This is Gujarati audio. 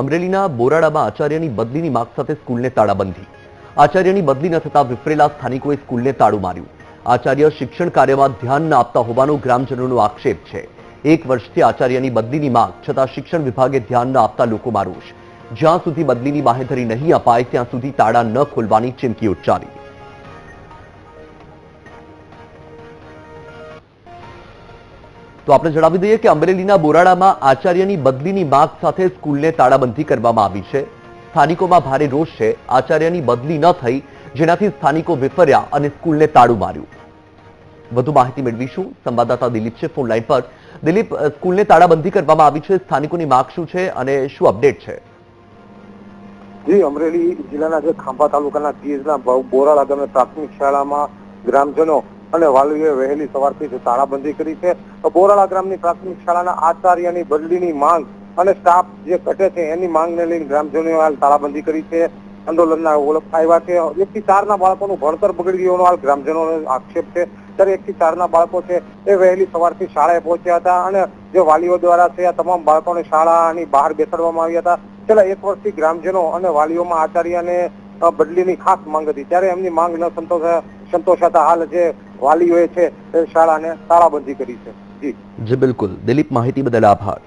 અમરેલીના બોરાડામાં આચાર્યની બદલીની માગ સાથે સ્કૂલને તાળાબંધી. આચાર્યની બદલી ન થતા વિફરેલા સ્થાનિકોએ સ્કૂલને તાળું માર્યું. આચાર્ય શિક્ષણ કાર્યમાં ધ્યાન ન આપતા હોવાનો ગ્રામજનોનો આક્ષેપ છે. એક વર્ષથી આચાર્યની બદલીની માગ, છતાં શિક્ષણ વિભાગે ધ્યાન ન આપતા લોકો મારું જ્યાં સુધી બદલીની બાહેધરી નહીં અપાય, ત્યાં સુધી તાળા ન ખોલવાની ચીમકી ઉચ્ચારી. તો આપણે જણાવી દઈએ કે અમરેલીના બોરાડામાં આચાર્યની બદલીની માંગ સાથે સ્કૂલને તાળાબંધી કરવામાં આવી છે. સ્થાનિકોમાં ભારે રોષ છે. આચાર્યની બદલી ન થઈ, જેનાથી સ્થાનિકો વિફર્યા અને સ્કૂલને તાળું માર્યું. વધુ માહિતી મેળવીશું. સંવાદદાતા દિલીપ છે ફોન પર. દિલીપ સ્કૂલને તાળાબંધી કરવામાં આવી છે. સ્થાનિકોની માંગ શું છે અને શું અપડેટ છે? જી, અમરેલી જિલ્લાના જે ખાંભા તાલુકાના તીજના બોરાળા ગામે પ્રાથમિક શાળામાં ગ્રામજનો અને વાલીઓએ વહેલી સવારથી જ તાળાબંધી કરી છે. બોરાળા ગ્રામની પ્રાથમિક શાળાના આચાર્યની બદલીની માંગ અને સ્ટાફ જે ઘટે છે એની માંગને લઈને ગ્રામજનોએ હાલ તાળાબંધી કરી છે. આંદોલનના ઓળખ આવ્યા છે એક થી ચાર ના બાળકોનું ભણતર બગડી ગયું હાલ ગ્રામજનોનો આક્ષેપ છે. ત્યારે એક થી ચાર ના બાળકો છે એ વહેલી સવારથી શાળાએ પહોંચ્યા હતા અને જે વાલીઓ દ્વારા છે આ તમામ બાળકોને શાળાની બહાર બેસાડવામાં આવ્યા હતા. છેલ્લા એક વર્ષથી ગ્રામજનો અને વાલીઓમાં આચાર્યને બદલીની ખાસ માંગ હતી. ત્યારે એમની માંગ ન સંતોષ સંતોષાતા હાલ જે વાલીઓએ છે શાળાને તાળાબંધી કરી છે. જી. જી બિલકુલ. દિલીપ માહિતી બદલ આભાર.